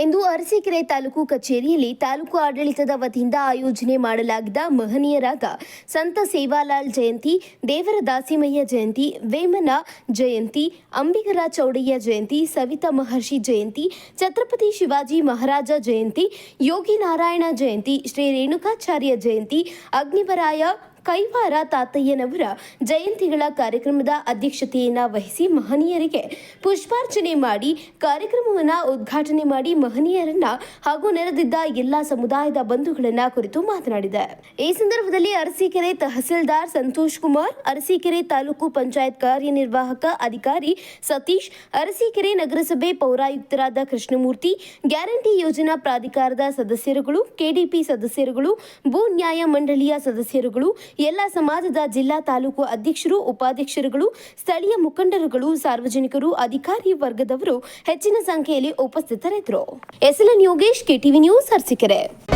ಇಂದು ಅರಸೀಕೆರೆ ತಾಲೂಕು ಕಚೇರಿಯಲ್ಲಿ ತಾಲೂಕು ಆಡಳಿತದ ವತಿಯಿಂದ ಆಯೋಜನೆ ಮಾಡಲಾಗಿದ್ದ ಮಹನೀಯರಾದ ಸಂತ ಸೇವಾಲಾಲ್ ಜಯಂತಿ, ದೇವರ ದಾಸಿಮಯ್ಯ ಜಯಂತಿ, ವೇಮನ ಜಯಂತಿ, ಅಂಬಿಗರ ಚೌಡಯ್ಯ ಜಯಂತಿ, ಸವಿತಾ ಮಹರ್ಷಿ ಜಯಂತಿ, ಛತ್ರಪತಿ ಶಿವಾಜಿ ಮಹಾರಾಜ ಜಯಂತಿ, ಯೋಗಿ ನಾರಾಯಣ ಜಯಂತಿ, ಶ್ರೀ ರೇಣುಕಾಚಾರ್ಯ ಜಯಂತಿ ಅಗ್ನಿವರಾಯ ಕೈವಾರ ತಾತಯ್ಯನವರ ಜಯಂತಿಗಳ ಕಾರ್ಯಕ್ರಮದ ಅಧ್ಯಕ್ಷತೆಯನ್ನು ವಹಿಸಿ ಮಹನೀಯರಿಗೆ ಪುಷ್ಪಾರ್ಚನೆ ಮಾಡಿ ಕಾರ್ಯಕ್ರಮವನ್ನು ಉದ್ಘಾಟನೆ ಮಾಡಿ ಮಹನೀಯರನ್ನ ಹಾಗೂ ನೆರೆದಿದ್ದ ಎಲ್ಲಾ ಸಮುದಾಯದ ಬಂಧುಗಳನ್ನ ಕುರಿತು ಮಾತನಾಡಿದೆ. ಈ ಸಂದರ್ಭದಲ್ಲಿ ಅರಸೀಕೆರೆ ತಹಸೀಲ್ದಾರ್ ಸಂತೋಷ್ ಕುಮಾರ್, ಅರಸೀಕೆರೆ ತಾಲೂಕು ಪಂಚಾಯತ್ ಕಾರ್ಯನಿರ್ವಾಹಕ ಅಧಿಕಾರಿ ಸತೀಶ್, ಅರಸೀಕೆರೆ ನಗರಸಭೆ ಪೌರಾಯುಕ್ತರಾದ ಕೃಷ್ಣಮೂರ್ತಿ, ಗ್ಯಾರಂಟಿ ಯೋಜನಾ ಪ್ರಾಧಿಕಾರದ ಸದಸ್ಯರುಗಳು, ಕೆಡಿಪಿ ಸದಸ್ಯರುಗಳು, ಭೂ ನ್ಯಾಯ ಮಂಡಳಿಯ ಸದಸ್ಯರುಗಳು ಎಲ್ಲ ಸಮಾಜದ ಜಿಲ್ಲಾ ತಾಲೂಕು ಅಧ್ಯಕ್ಷರು, ಉಪಾಧ್ಯಕ್ಷರುಗಳು, ಸ್ಥಳೀಯ ಮುಖಂಡರುಗಳು, ಸಾರ್ವಜನಿಕರು, ಅಧಿಕಾರಿ ವರ್ಗದವರು ಹೆಚ್ಚಿನ ಸಂಖ್ಯೆಯಲ್ಲಿ ಉಪಸ್ಥಿತರಿದ್ದರು. SLN Yogesh KTV news Arasikere.